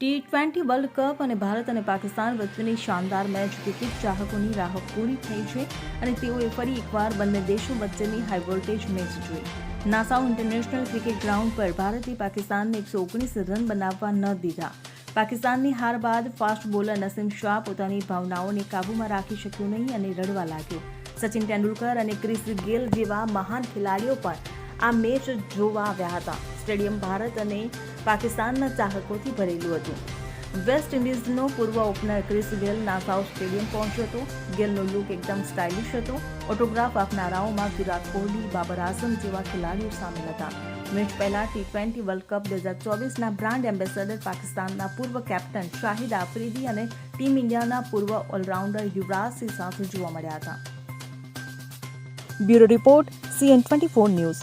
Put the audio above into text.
T twenty world cup અને ભારત અને પાકિસ્તાન વચ્ચેની શાનદાર મેચ ક્રિકેટ ચાહકોની રાહ પૂરી થઈ છે અને તેઓએ ફરી એકવાર બંને દેશો વચ્ચેની હાઈ વોલ્ટેજ મેચ જોઈ. નાસાઉ ઇન્ટરનેશનલ ક્રિકેટ ગ્રાઉન્ડ પર ભારતે પાકિસ્તાનને એકસો ઓગણીસ રન બનાવવા ન દીધા. પાકિસ્તાનની હાર બાદ ફાસ્ટ બોલર નસીમ શાહ પોતાની ભાવનાઓને કાબૂમાં રાખી શક્યો નહીં અને રડવા લાગ્યો. સચિન તેંડુલકર અને ક્રિસ ગેલ જેવા મહાન ખેલાડીઓ પણ આ મેચ જોવા આવ્યા હતા. સ્ટેડિયમ ભારત અને પાકિસ્તાનના ચાહકોથી ભરેલું હતું. વેસ્ટ ઇન્ડિઝનો પૂર્વ opener Chris Gayle Nassau stadium પહોંચ્યો હતો. ગેલનો લુક એકદમ સ્ટાઇલિશ હતો. ઓટોગ્રાફ આપનારાઓમાં વિરાટ કોહલી, બાબર આઝમ જેવા ખેલાડીઓ સામેલ હતા. મેચ પહેલા ટી ટ્વેન્ટી વર્લ્ડ કપ બે હજાર ચોવીસના બ્રાન્ડ એમ્બેસેડર પાકિસ્તાનના પૂર્વ કેપ્ટન શાહિદ આફ્રિદી અને ટીમ ઇન્ડિયાના પૂર્વ ઓલરાઉન્ડર યુવરાજસિંહ સાથે જોવા મળ્યા હતા. Bureau report CN twenty four news.